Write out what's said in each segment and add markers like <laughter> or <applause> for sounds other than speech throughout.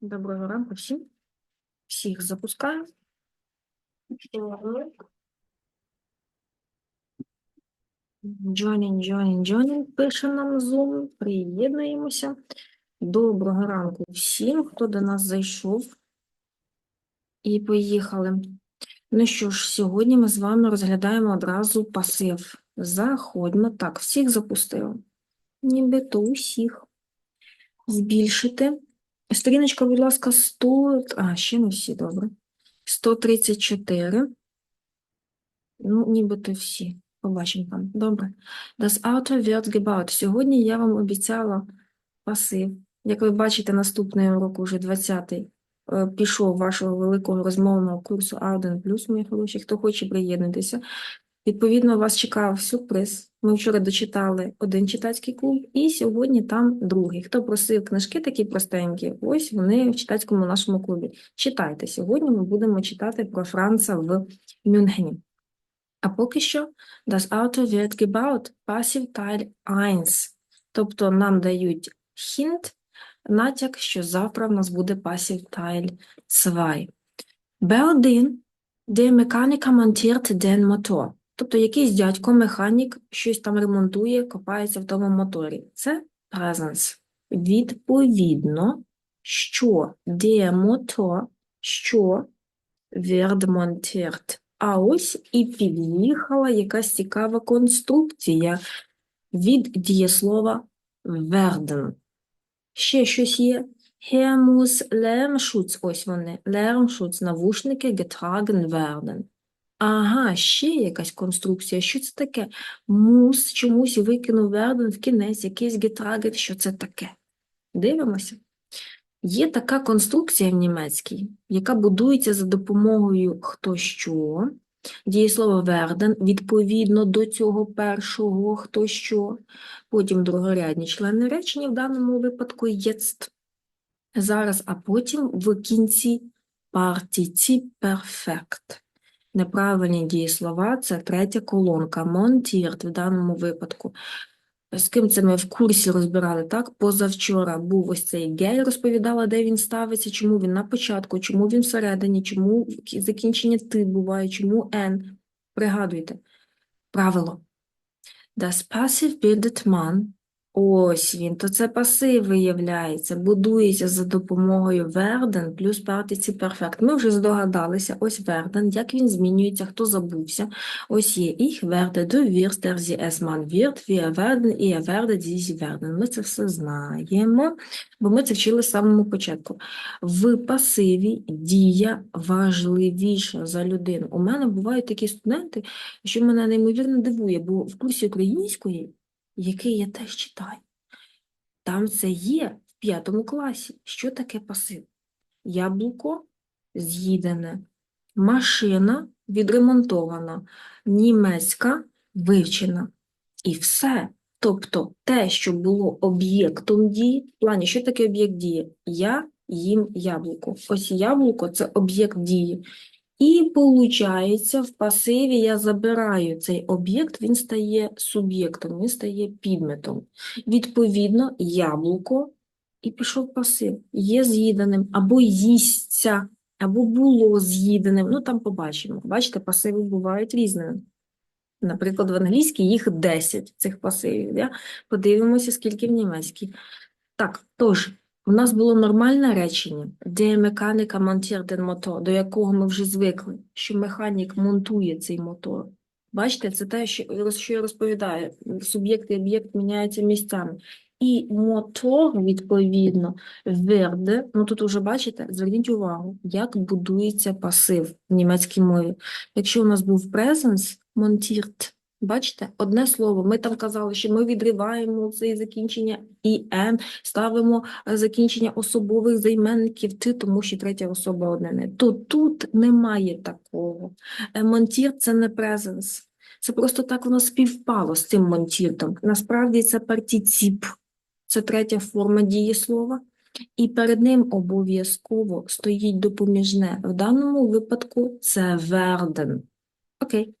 Доброго ранку всім. Всіх запускаю. Joining, joining, joining, пише нам Zoom. Приєднуємося. Доброго ранку всім, хто до нас зайшов. І поїхали. Ну що ж, сьогодні ми з вами розглядаємо одразу пасив. Заходьмо. Так, всіх запустили. Нібито усіх. Збільшити. Сторіночка, будь ласка, 100, а, ще не всі, добре. 134. Ну, нібито всі. Побачимо там. Добре. Das Auto wird gebaut. Сьогодні я вам обіцяла пасив. Як ви бачите, наступний урок, уже 20-й, е, пішов вашого великого розмовного курсу А1+, мої хороші. Хто хоче приєднатися. Відповідно, вас чекав сюрприз. Ми вчора дочитали один читацький клуб, і сьогодні там другий. Хто просив книжки такі простенькі, ось вони в читацькому нашому клубі. Читайте. Сьогодні ми будемо читати про Франца в Мюнхені. А поки що Das Auto wird gebaut, Passive Teil 1. Тобто нам дають hint, натяк, що завтра в нас буде Passive Teil 2. B1. Der Mechaniker montiert den Motor. Тобто якийсь дядько-механік щось там ремонтує, копається в тому моторі. Це presence. Відповідно, що Motor, що montiert. А ось і під'їхала якась цікава конструкція від дієслова werden. Ще щось є. Hier muss Lärmschutz, ось вони, Lärmschutz, навушники getragen werden. Ага, ще якась конструкція. Що це таке? Мус чомусь викинув werden в кінець, якийсь getragen, що це таке? Дивимося. Є така конструкція в німецькій, яка будується за допомогою хто що, дієслово werden, відповідно до цього першого хто що, потім другорядні члени речення, в даному випадку jetzt, зараз, а потім в кінці particiп perfect. Неправильні дієслова – це третя колонка, montiert в даному випадку. З ким це ми в курсі розбирали, так? Позавчора був ось цей гей, розповідала, де він ставиться, чому він на початку, чому він всередині, чому закінчення ти буває, чому «н». Пригадуйте. Правило. Das Passiv bildet man. Ось він, то це пасив виявляється, будується за допомогою werden плюс participe perfect. Ми вже здогадалися, ось werden, як він змінюється, хто забувся. Ось є du wirst, er, sie, es, man wird, wir werden, ihr werdet, sie, sie. Ми це все знаємо, бо ми це вчили з самого початку. В пасиві дія важливіша за людину. У мене бувають такі студенти, що мене неймовірно дивує, бо в курсі української, який я теж читаю, там це є в п'ятому класі. Що таке пасив? Яблуко з'їдене, машина відремонтована, німецька вивчена. І все. Тобто те, що було об'єктом дії, в плані, що таке об'єкт дії? Я їм яблуко. Ось яблуко – це об'єкт дії. І получається, в пасиві я забираю цей об'єкт, він стає суб'єктом, він стає підметом. Відповідно, яблуко і пішов пасив. Є з'їданим, або їсться, або було з'їданим. Ну, там побачимо. Бачите, пасиви бувають різними. Наприклад, в англійській їх 10 цих пасивів. Да? Подивимося, скільки в німецькій. Так, тож, у нас було нормальне речення, де механіка den мотор, до якого ми вже звикли, що механік монтує цей мотор. Бачите, це те, що, я розповідаю. Суб'єкт і об'єкт міняються місцями. І мотор, відповідно, верде, ну тут уже бачите, зверніть увагу, як будується пасив в німецькій мові. Якщо у нас був presence, montiert, бачите, одне слово, ми там казали, що ми відриваємо це закінчення «ін», ставимо е, закінчення особових займенників «ти», тому що третя особа однини. То тут немає такого. Е, Монтір – це не презенс. Це просто так воно співпало з цим монтіртом. Насправді це партіціп, це третя форма дієслова. І перед ним обов'язково стоїть допоміжне. В даному випадку це werden. Окей.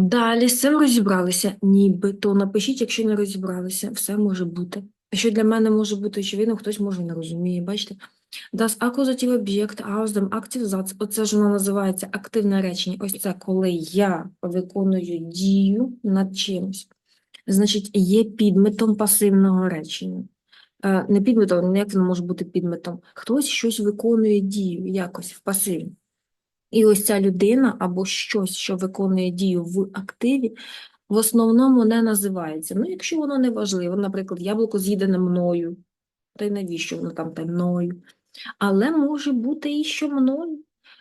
Далі з цим розібралися, нібито. Напишіть, якщо не розібралися, все може бути. Що для мене може бути очевидно, хтось може не розуміє, бачите? Das Akkusative Objekt aus dem Оце ж воно називається активне речення. Ось це коли я виконую дію над чимось. Значить, є підметом пасивного речення. Е, Не підметом, ну, як воно може бути підметом? Хтось щось виконує дію якось в пасиві. І ось ця людина або щось, що виконує дію в активі, в основному не називається. Ну, якщо воно не важливо, наприклад, яблуко з'їдене мною, та й навіщо воно там та мною? Але може бути і що мною.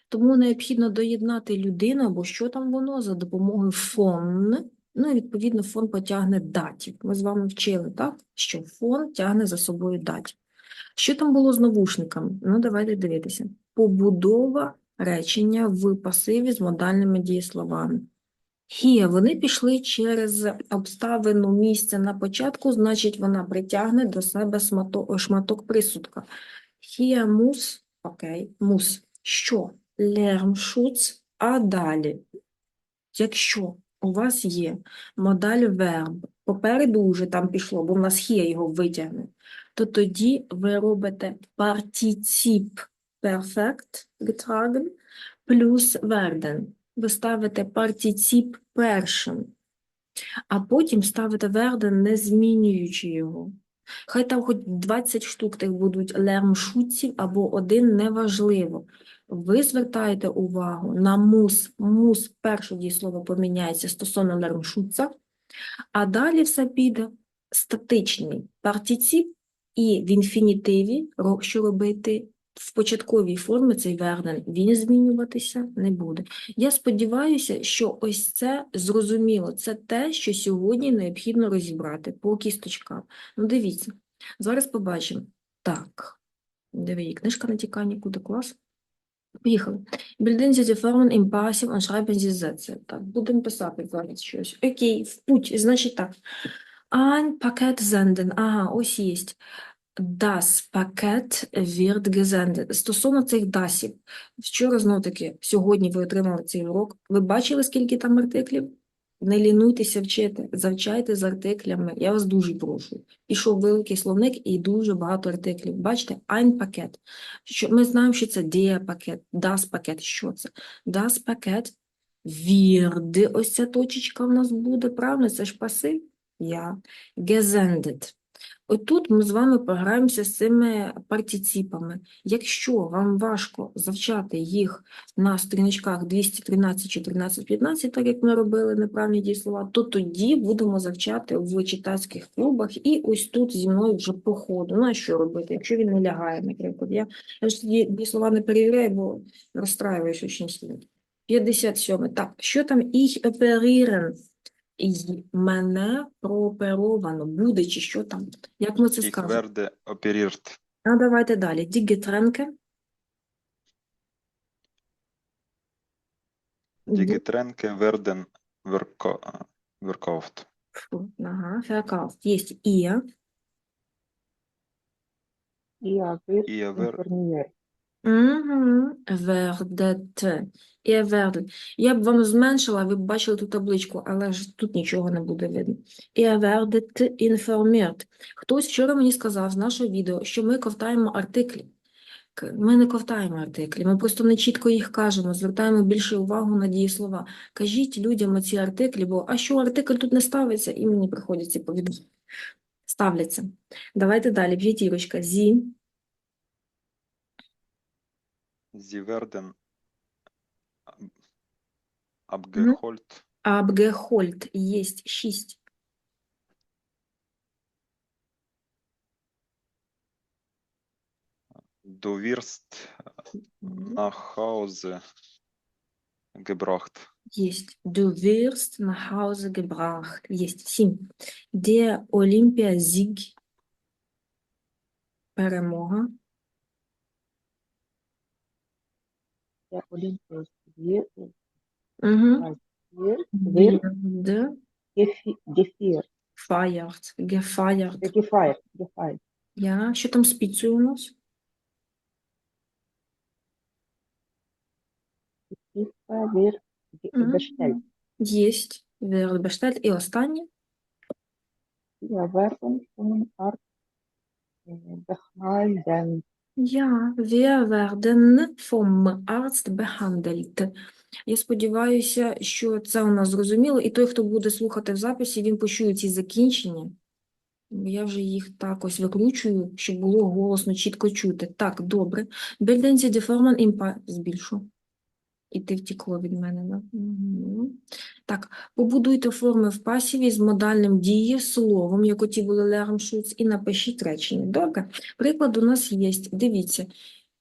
Тому необхідно доєднати людину або що там воно за допомогою фон. Ну і відповідно фон потягне датів. Ми з вами вчили, так? Що фон тягне за собою датів. Що там було з навушниками? Ну, давайте дивитися. Побудова речення в пасиві з модальними дієсловами. Here вони пішли через обставину місця на початку, значить, вона притягне до себе шматок присудка. Hier muss, окей, muss, що? Lärmschutz, а далі. Якщо у вас є модаль verb, попереду вже там пішло, бо в нас here його витягне, то тоді ви робите партiciп perfect getragen плюс werden. Ви ставите партiciп першим, а потім ставите werden, не змінюючи його. Хай там хоч 20 штук тих будуть лермшутців або один, неважливо. Ви звертаєте увагу на мус. Мус перше дієслово поміняється стосовно лермшутца, а далі все піде статичний партиціп і в інфінітиві, що робити, в початковій формі цей вернен, він змінюватися не буде. Я сподіваюся, що ось це зрозуміло. Це те, що сьогодні необхідно розібрати по кісточкам. Ну, дивіться, зараз побачимо. Так, диви, книжка на тіканні, куди клас. Поїхали. Bilden die Formen im Passiv schreiben Sie Sätze. Так, будемо писати зараз щось. Окей, в путь, значить так. Ein Paket senden. Ага, ось є. Das Paket wird gesendet. Стосовно цих дасів. Вчора, знову таки, сьогодні ви отримали цей урок. Ви бачили, скільки там артиклів? Не лінуйтеся вчити, завчайте з артиклями. Я вас дуже прошу. Пішов великий словник і дуже багато артиклів. Бачите, ein пакет. Що, ми знаємо, що це der пакет, das пакет. Що це? Das пакет wird. Ось ця точечка в нас буде, правильно? Це ж пасив. Я. Gesendet. Отут ми з вами пограємося з цими партиципами. Якщо вам важко завчати їх на сторіночках 213, 14, 15, так як ми робили неправильні дієслова, то тоді будемо завчати в читацьких клубах і ось тут зі мною вже по ходу. Ну, а що робити, якщо він не лягає, наприклад. Я, я ж тоді дієслова не перевіряю, бо розстраююсь дуже сильно. 57. Так, що там «Ich operieren»? І мене прооперовано, буде чи що там? Як ми це скажемо? А давайте далі. Die Ду- Getränke werden verko äh, Ага, verkauft. Есть ihr. Я ви Ihr wer Угу. Werdet. Ihr. Я б вам зменшила, ви б бачили ту табличку, але ж тут нічого не буде видно. Ihr werdet informiert. Хтось вчора мені сказав з нашого відео, що ми ковтаємо артиклі. Ми не ковтаємо артиклі, ми просто не чітко їх кажемо, звертаємо більше увагу на дієслова. Кажіть людям оці артиклі, бо а що артикль тут не ставиться, і мені приходять повідомлення. Ставляться. Давайте далі. П'ятірочка. Зі. sie werden ab- abgeholt. Абгехольд. Єсть шість. Du wirst nach Hause gebracht. Есть. Du wirst nach Hause gebracht. Есть. Сім. Der Olympiasieg. Перемога. Я Олімпіус. Є, Угу. є, вир, Wird гефі, гефір. gefeiert. Gefeiert. Гефайр, гефайр. Ja, що там з піцею у нас? Вир, Мгм. бештель. Єсть. Wird bestellt. І останнє. Я вербен, фун, арт, behalten. Ja, wir werden vom Arzt behandelt. Я сподіваюся, що це у нас зрозуміло, і той, хто буде слухати в записі, він почує ці закінчення. Бо Я вже їх так ось викручую, щоб було голосно, чітко чути. Так, добре. Formen im Pa- збільшу. І ти втікло від мене, да? Угу. Так, побудуйте форми в пасіві з модальним дієсловом, як оті були Лермшуц, і напишіть речення. Добре. Приклад у нас є. Дивіться.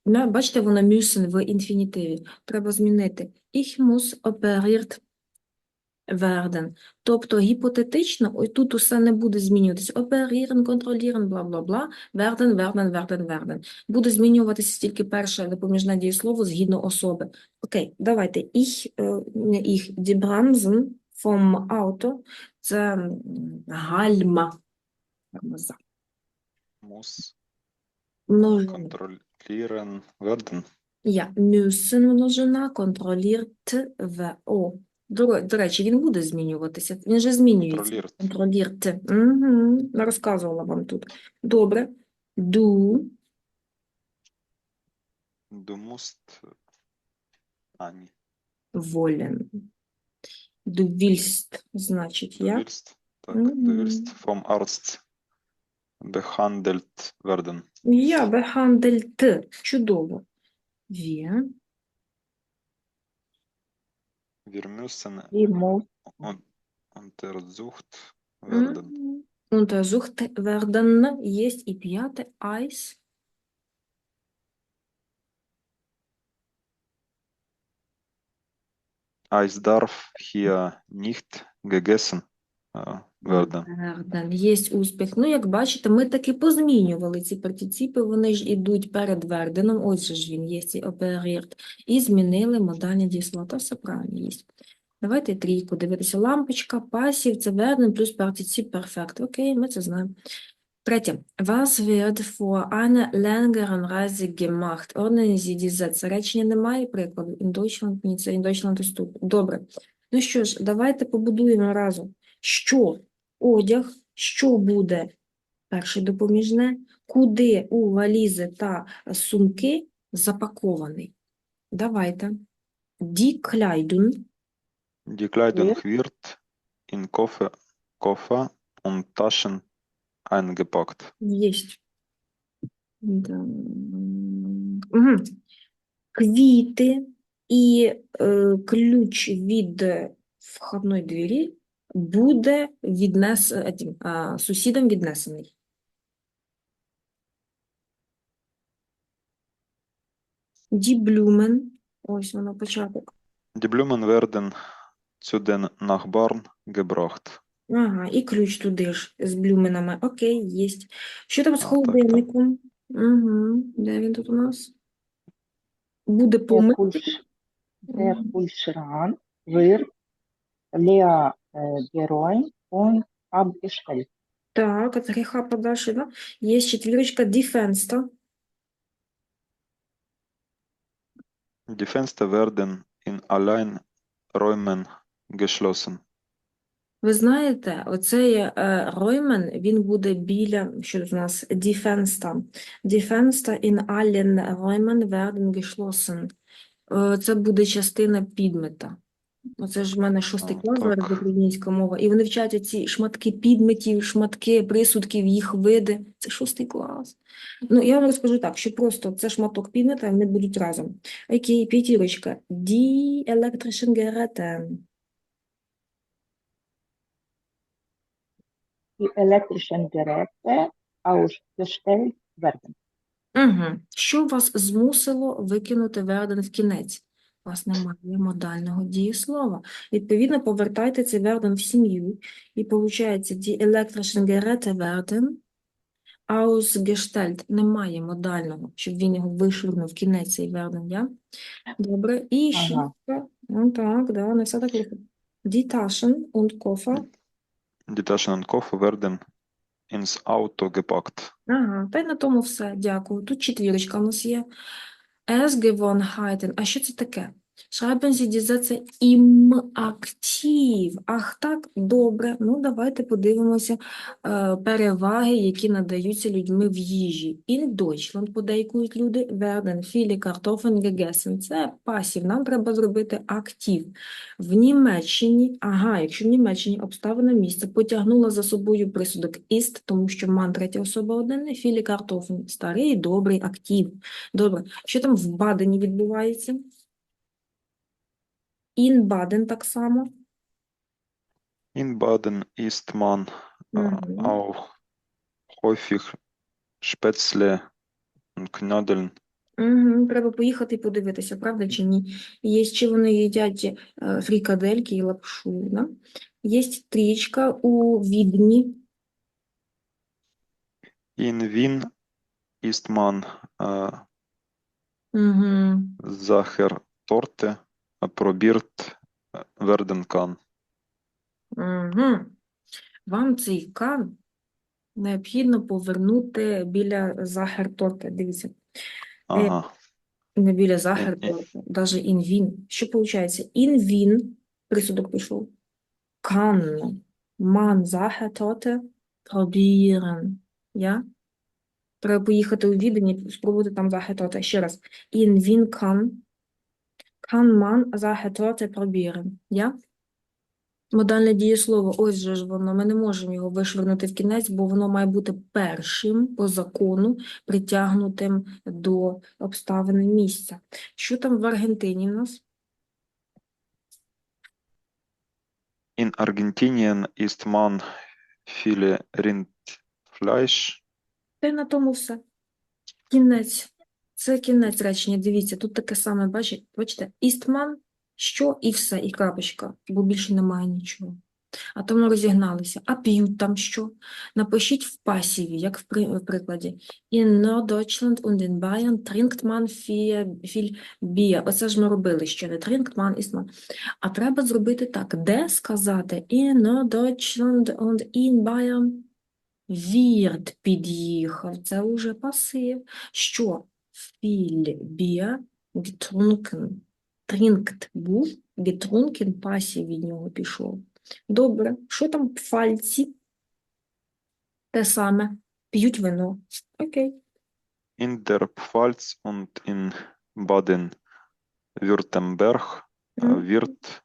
Бачите, воно мюсен в інфінітиві. Треба змінити. Ich muss operiert werden. Тобто гіпотетично, ось тут усе не буде змінюватися. Operieren, контроліeren, бла-бла-бла, werden, werden, werden, werden. Буде змінюватися тільки перше допоміжне дієслово згідно особи. Окей, давайте. Ich, е, не ich, die Bremsen vom Auto – це гальма. Тормоза. Muss kontrollieren werden. Я müssen множина, контролірт в о. До, до речі, він буде змінюватися. Він же змінюється. Kontrolliert. Контролірт. Угу. Розказувала вам тут. Добре. Du Du musst. А, ні. wollen. Du willst, значить, Du я. willst. Так, du Мгм. willst vom Arzt behandelt werden. Я behandelt. Чудово. Wir Wir müssen Wir muss un untersucht werden. Untersucht werden. Есть і п'яте. Eis. Eis darf hier nicht gegessen werden. Верден. Єсть успіх. Ну, як бачите, ми таки позмінювали ці партиципи, вони ж ідуть перед Верденом, ось же ж він є, цей оперірт, і змінили модальні дієслова. Та все правильно є. Давайте трійку дивитися. Лампочка, пасів, це Верден плюс партицип перфект. Окей, ми це знаємо. Третє. Was wird vor einer längeren Reise gemacht? Ordnen Sie die Sätze. Речення немає прикладу. In Deutschland, ні, це in Deutschland ist. Добре. Ну що ж, давайте побудуємо разом. Що одяг, що буде перше допоміжне, куди у валізи та сумки запакований. Давайте. Die Kleidung Die Kleidung wird in Koffer, Koffer und Taschen eingepackt. Єсть. Да. Мгм. Квіти і е, ключ від входної двері буде віднес, сусідам віднесений. Die Blumen. Ось воно початок. Die Blumen werden zu den Nachbarn gebracht. Ага, і ключ туди ж з блюменами. Окей, єсть. Що там з А, так, так. холодильником? Угу. Де він тут у нас? Буде. Kühlsch der. Kühlschrank wird leer äh, geräumt und abgestellt. Так, от гріха подальше, да? Є четвірочка die Fenster. Die werden in allen Räumen geschlossen. Ви знаєте, оцей е, Роймен, він буде біля, що тут у нас, die Fenster. In allen Räumen werden geschlossen. Е, Це буде частина підмета. Оце ж в мене шостий клас зараз українська мова, і вони вчаться ці шматки підметів, шматки присудків, їх види. Це шостий клас. Ну, я вам розкажу так, що просто це шматок підмета, вони будуть разом. Окей, п'ятірочка. Die elektrischen Geräte. Die elektrischen Geräte ausgestellt werden. Угу. Що вас змусило викинути верден в кінець? У вас немає модального дієслова. Відповідно, повертайте цей верден в сім'ю, і виходить, die elektrischen Geräte werden ausgestellt. Немає модального, щоб він його вишвирнув в кінець цей верден, я? Добре. І Ага. Ну так, да, не все так легко. Die Taschen und Koffer. Die Taschen und Koffer werden ins Auto gepackt. Ага, та й на тому все, дякую. Тут четвірочка у нас є. Es Gewohnheiten. А що це таке? Schreiben Sie die Sätze im Aktiv. Ах так, добре. Ну, давайте подивимося е, переваги, які надаються людьми в їжі. In Deutschland подейкують люди werden viele Kartoffeln gegessen. Це пасів. Нам треба зробити актив. В Німеччині, ага, якщо в Німеччині обставина місця потягнула за собою присудок ist, тому що ман третя особа однини, viele Kartoffeln. Старий, добрий актив. Добре. Що там в Бадені відбувається? In Baden так само. In Baden isst man äh, Mhm. auch häufig Spätzle und Knödeln. Угу, треба поїхати і подивитися, правда чи ні? Є, чи вони їдять е, фрикадельки і лапшу, да? Є стрічка у Відні. In Wien isst man äh, Угу. Sachertorte, probiert werden kann. Угу. Вам цей кан необхідно повернути біля Захерторте. Дивіться, Aha. не біля Захерторте, навіть інвін. Що виходить? Інвін, присудок пішов. Kann man Sachertorte probieren. Я? Треба поїхати у Відень і спробувати там Sachertorte. Ще раз. Wien kann, kann man Sachertorte probieren. Я? Модальне дієслово, ось же ж воно, ми не можемо його вишвернути в кінець, бо воно має бути першим по закону, притягнутим до обставини місця. Що там в Аргентині в нас? In Argentinien isst man viele Rindfleisch. Та й на тому все. Кінець. Це кінець речення. Дивіться, тут таке саме, бачите, бачите, істман, що і все, і крапочка, бо більше немає нічого. А то ми розігналися. А п'ють там що? Напишіть в пасіві, як в, при, в прикладі. In Norddeutschland und in Bayern trinkt man viel, Bier. Оце ж ми робили ще не trinkt man, isst man. А треба зробити так. Де сказати in Norddeutschland und in Bayern wird під'їхав. Це уже пасив. Що? Viel Bier getrunken. Trinkt був, getrunken пасів від нього пішов. Добре. Що там пфальці? Те саме. П'ють вино. Окей. In der Pfalz und in Baden-Württemberg wird,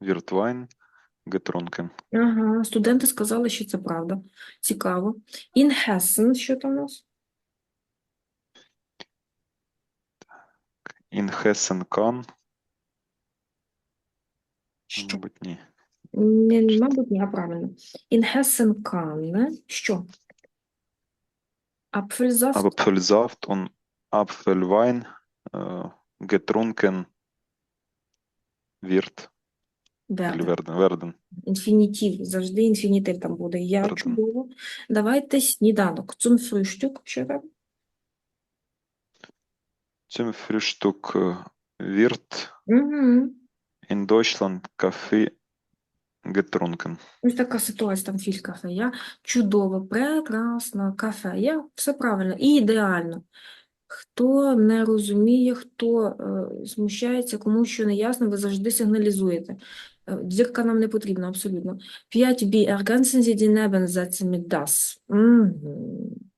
wird Wein getrunken. Ага, студенти сказали, що це правда. Цікаво. In Hessen, що там у нас? In Hessen kann, Що? мабуть, ні. Не, мабуть, ні, а правильно. In Hessen kann, що? Apfelsaft, Apfelsaft und Apfelwein äh, getrunken wird, werden, werden. Інфінітив, завжди інфінітив там буде. Я чудово. Давайте сніданок. Zum Frühstück, що там? Zum Frühstück wird Угу. in Deutschland Kaffee getrunken. Ось така ситуація, там філь кафе. Я чудово, прекрасно, кафе. Я все правильно і ідеально. Хто не розуміє, хто е, смущається, кому що не ясно, ви завжди сигналізуєте. Е, Дзірка нам не потрібна, абсолютно. 5b. Ergänzen Sie die Nebensätze mit das. Мгм.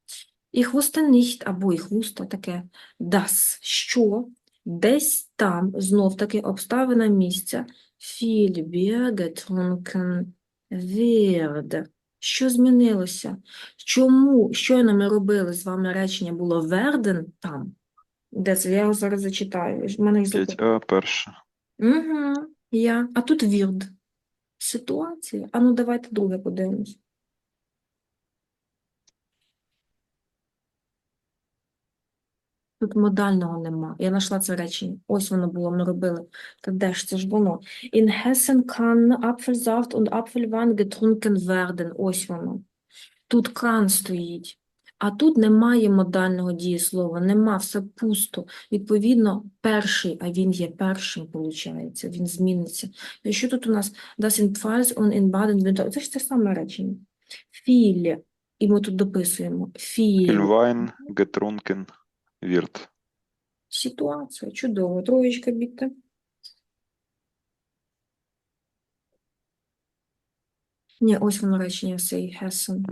Ich wusste nicht, або ich wusste таке. Das. Що? Десь там, знов таки, обставина місця. Viel Bier getrunken wird. Що змінилося? Чому щойно ми робили з вами речення було werden там? Де це? Я його зараз зачитаю. В мене. 5а перше. Угу, я. А тут wird. Ситуація. А ну давайте друге подивимось. Тут модального нема. Я знайшла це речення. Ось воно було, ми робили. Та де ж це ж воно? In Hessen kann Apfelsaft und Apfelwein getrunken werden. Ось воно. Тут kann стоїть. А тут немає модального дієслова, нема, все пусто. Відповідно, перший, а він є першим, виходить, він зміниться. І що тут у нас? Das in Pfalz und in Baden-Württemberg. Це ж те саме речення. Viel. І ми тут дописуємо. Viel. Viel Wein wird. ситуація. Чудово. Троєчка бітте. Ні, ось воно речення цей. Hessen.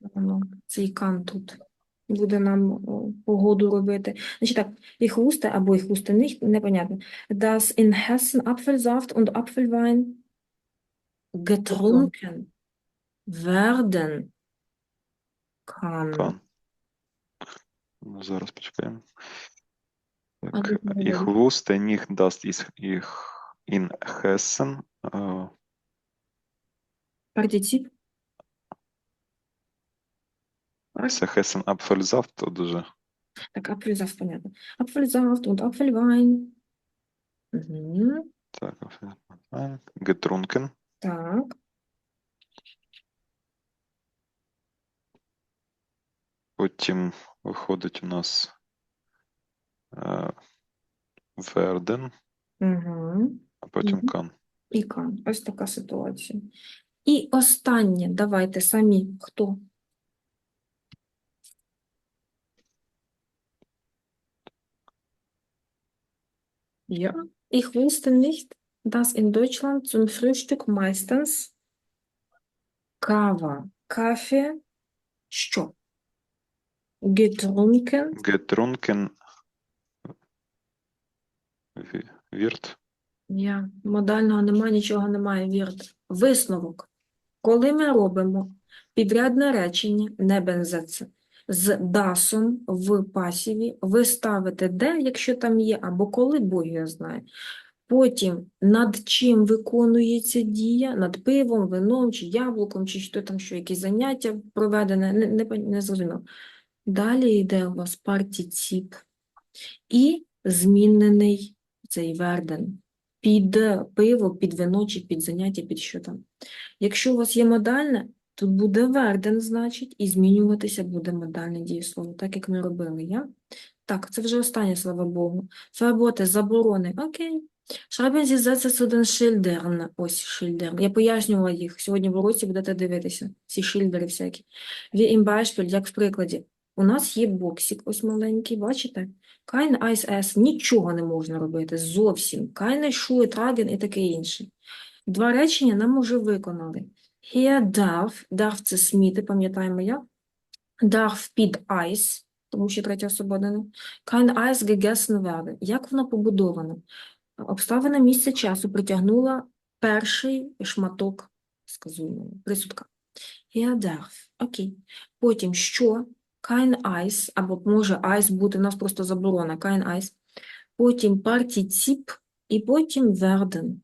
Воно, цей кан тут буде нам погоду робити. Значить так, ich wusste або ich wusste nicht, непонятно. Dass in Hessen Apfelsaft und Apfelwein getrunken werden kann. Кан. Ну, зараз почекаємо. А Так, тут не ich видно. wusste nicht, dass ich, ich in Hessen äh, Партицип. Так, це Hessen Apfelsaft, то дуже так, Apfelsaft, понятно. Apfelsaft und Apfelwein. Угу. так, Apfelwein, getrunken. Так. Потім виходить у нас е, werden, Угу. а потім Мгм. kann. І кан. Ось така ситуація. І останнє, давайте самі. Хто? Ja, ich wusste nicht, dass in Deutschland zum Frühstück meistens Kava, Kaffee, що? Getrunken, Getrunken wird. Я модального немає, нічого немає, вірт. Висновок. Коли ми робимо підрядне речення, не бензеце, з дасом в пасіві, ви ставите де, якщо там є, або коли, Бог його знає. Потім над чим виконується дія, над пивом, вином, чи яблуком, чи що там, що якісь заняття проведене, не, не, не зрозуміло. Далі йде у вас партіціп і змінений цей верден під пиво, під вино чи під заняття, під що там. Якщо у вас є модальне, тут буде верден, значить, і змінюватися буде модальне дієслово, так як ми робили, я? Так, це вже останнє, слава Богу. Ферботи, заборони, окей. Sie Sätze zu den Ось шильдер. Я пояснювала їх. Сьогодні в уроці будете дивитися. Ці шильдери всякі. Im Beispiel, як в прикладі. У нас є боксик ось маленький, бачите? Eis essen, нічого не можна робити, зовсім. Schuhe tragen і таке інше. Два речення нам уже виконали. Hier darf, darf це сміти, пам'ятаємо як? Darf під Eis, тому що третя особа дана. Kein Eis gegessen werden. Як воно побудовано? Обставина місця часу притягнула перший шматок сказуємо, присудка. Hier darf. Окей. Потім що? Kein Eis, або може Eis бути, у нас просто заборона, kein Eis. Потім партіціп, і потім werden.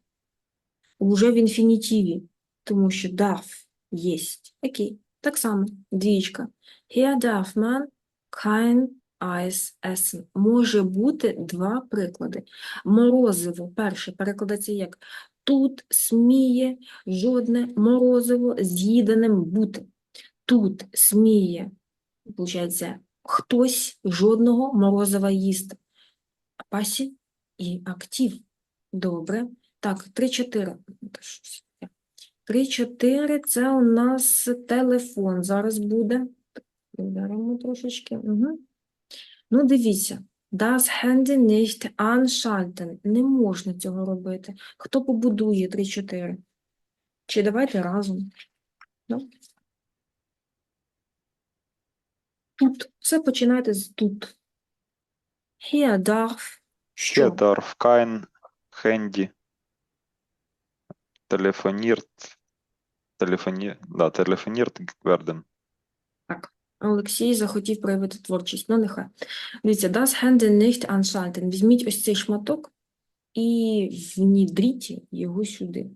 Уже в інфінітиві, тому що darf єсть. Окей. Так само, двічка. Hier darf man kein Eis essen. Може бути два приклади. Морозиво, перше, перекладається як тут сміє жодне морозиво з'їденим бути. Тут сміє, виходить, хтось жодного морозива їсти. Пасі і актив. Добре. Так, 3-4. Та щось я. 3-4 це у нас телефон. Зараз буде. Ударимо трошечки. Угу. Ну, дивіться. Das Handy nicht anschalten. Не можна цього робити. Хто побудує 3-4? Чи давайте разом? Ну. Тут. Все починайте з тут. Darf. Що? Hier darf kein Handy telefoniert, да, telefoniert werden. Так, Олексій захотів проявити творчість, ну нехай. Дивіться, das Handy nicht anschalten. Візьміть ось цей шматок і внідріть його сюди.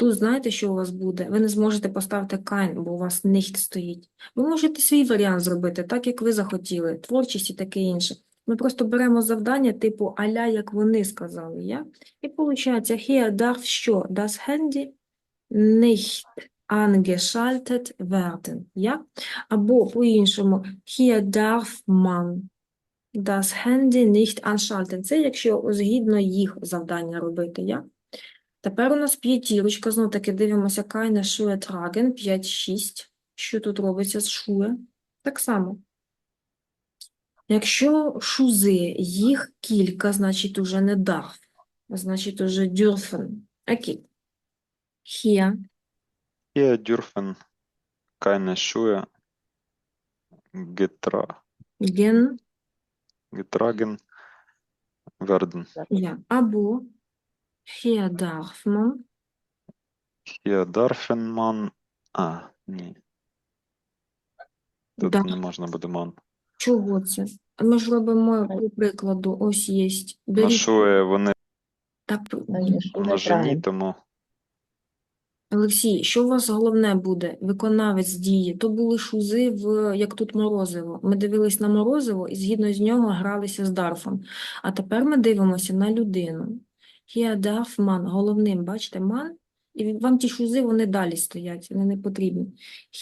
Тут знаєте, що у вас буде? Ви не зможете поставити kein, бо у вас nicht стоїть. Ви можете свій варіант зробити, так, як ви захотіли, творчість і таке інше. Ми просто беремо завдання типу аля, як вони сказали, я? І виходить, hier darf що? Das Handy nicht angeschaltet werden, я? Або по-іншому, hier darf man das Handy nicht anschalten. Це якщо згідно їх завдання робити, я? Тепер у нас п'ятірочка, знову таки дивимося, keine Schuhe tragen, 5-6. Що тут робиться з Schuhe? Так само. Якщо шузи, їх кілька, значить уже не darf, значить уже dürfen. Окей. Hier dürfen keine Schuhe getra gen, getragen werden. ja, або hier darf man, Hier man. А, ні. Тут да. не можна буде man. Чого це? Ми ж робимо по прикладу, ось є. Ну, Беріть шує, вони так, Конечно, множині, тому Олексій, що у вас головне буде? Виконавець дії. То були шузи в як тут морозиво. Ми дивились на морозиво і згідно з нього гралися з Дарфом. А тепер ми дивимося на людину. Darf головним, бачите, ман, і вам ті шузи, вони далі стоять, вони не потрібні.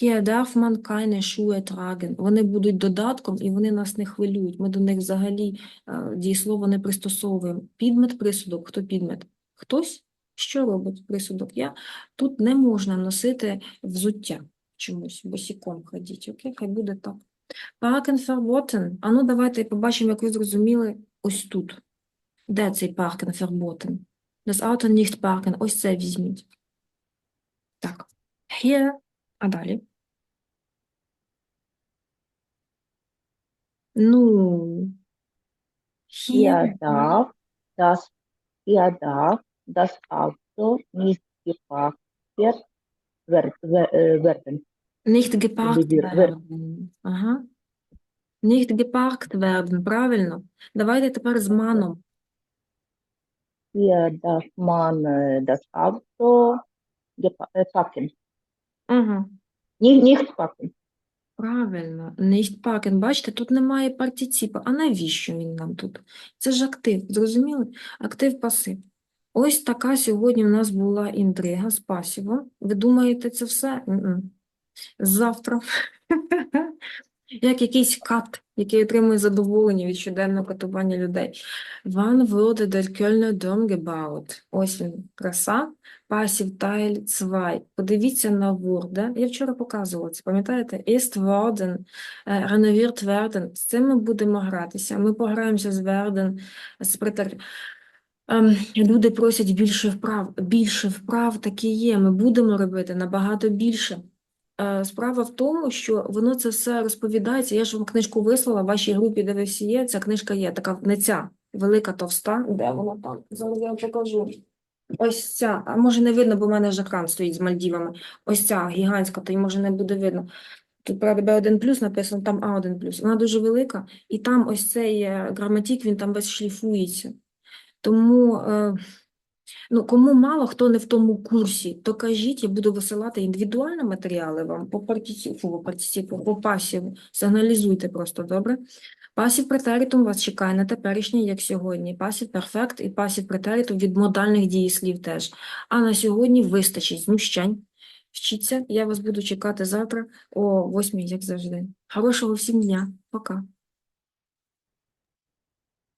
Darf man keine Schuhe. Вони будуть додатком і вони нас не хвилюють. Ми до них взагалі е, дієслово не пристосовуємо. Підмет, присудок. Хто підмет? Хтось? Що робить присудок? Я. Тут не можна носити взуття чомусь, босиком ходіть, окей? Хай буде так. Parken verboten. А ну давайте побачимо, як ви зрозуміли ось тут. Де цей Parken verboten? Das Auto nicht parken. Ось це візьміть. Так. Hier. А далі? Ну. Hier darf das, hier darf das Auto nicht geparkt äh, werden. Nicht geparkt werden. Ага. Nicht geparkt werden, правильно. Давайте тепер з маном. Hier darf man äh, das Auto äh, packen. Ага. Nicht, nicht packen. Правильно. Nicht parken. Бачите, тут немає партиципа. А навіщо він нам тут? Це ж актив, зрозуміли? Актив пасив. Ось така сьогодні у нас була інтрига з пасівом. Ви думаєте, це все? М-м. Завтра. <laughs> Як якийсь кат, який отримує задоволення від щоденного катування людей. Wann wurde der Kölner Dom gebaut? Ось він, краса. Пасів Тейл 2. Подивіться на Word. Я вчора показувала це, пам'ятаєте? Ist worden, renoviert werden. З цим ми будемо гратися. Ми пограємося з werden, з претер... Ем, Люди просять більше вправ. Більше вправ таки є. Ми будемо робити набагато більше. Е, Справа в тому, що воно це все розповідається. Я ж вам книжку вислала в вашій групі, де ви всі є. Ця книжка є, така не ця, велика, товста. Де вона там? Зараз я вам покажу. Ось ця, а може не видно, бо в мене ж екран стоїть з Мальдівами. Ось ця гігантська, то й може не буде видно. Тут, правда, B1 плюс написано, там А1 плюс. Вона дуже велика, і там ось цей е, граматик, він там весь шліфується. Тому, е, ну, кому мало, хто не в тому курсі, то кажіть, я буду висилати індивідуальні матеріали вам по партиципу, по по пасіву. Сигналізуйте просто, добре? Пасів претеритум вас чекає на теперішній, як сьогодні. Пасів перфект і пасів претеритум від модальних дієслів теж. А на сьогодні вистачить знущань. Вчіться, я вас буду чекати завтра о 8, як завжди. Хорошого всім дня. Пока.